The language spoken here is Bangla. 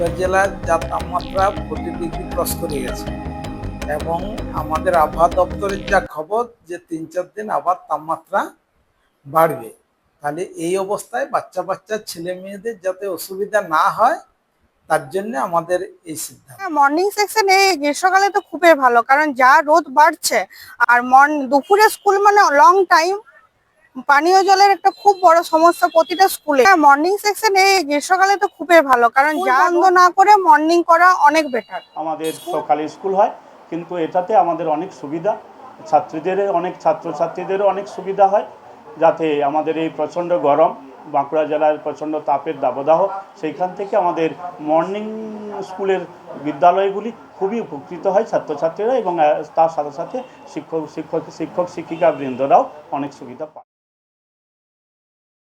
বাঁকুড়া জেলার যা তাপমাত্রা ফোর্টি ডিগ্রি ক্রস করে গেছে। এবং আমাদের আবহাওয়া দপ্তরের যা খবর যে তিন চার দিন আবার তাপমাত্রা বাড়বে। তাহলে এই অবস্থায় বাচ্চা বাচ্চা, ছেলে মেয়েদের যাতে অসুবিধা না হয়, তার জন্য আমাদের এই সিদ্ধান্ত। মর্নিং সেকশনে গ্রীষ্মকালে তো খুবই ভালো, কারণ যা রোদ বাড়ছে, আর মর্ন দুপুরে স্কুল মানে লং টাইম পানীয় জলের একটা খুব বড় সমস্যা প্রতিটা স্কুলে। হ্যাঁ মর্নিং সেকশনে গ্রীষ্মকালে তো খুবই ভালো কারণ যা বন্ধ। না করে মর্নিং করা অনেক বেটার আমাদের সকালে স্কুল হয় কিন্তু এটাতে আমাদের অনেক সুবিধা। ছাত্রীদের অনেক ছাত্রছাত্রীদেরও অনেক সুবিধা হয় যাতে আমাদের এই প্রচণ্ড গরম বাঁকুড়া জেলার প্রচণ্ড তাপের দাবদাহ সেইখান থেকে আমাদের মর্নিং স্কুলের বিদ্যালয়গুলি খুবই উপকৃত হয় ছাত্রছাত্রীরা এবং তার সাথে সাথে শিক্ষক শিক্ষক শিক্ষক শিক্ষিকা বৃন্দরাও অনেক সুবিধা পায়।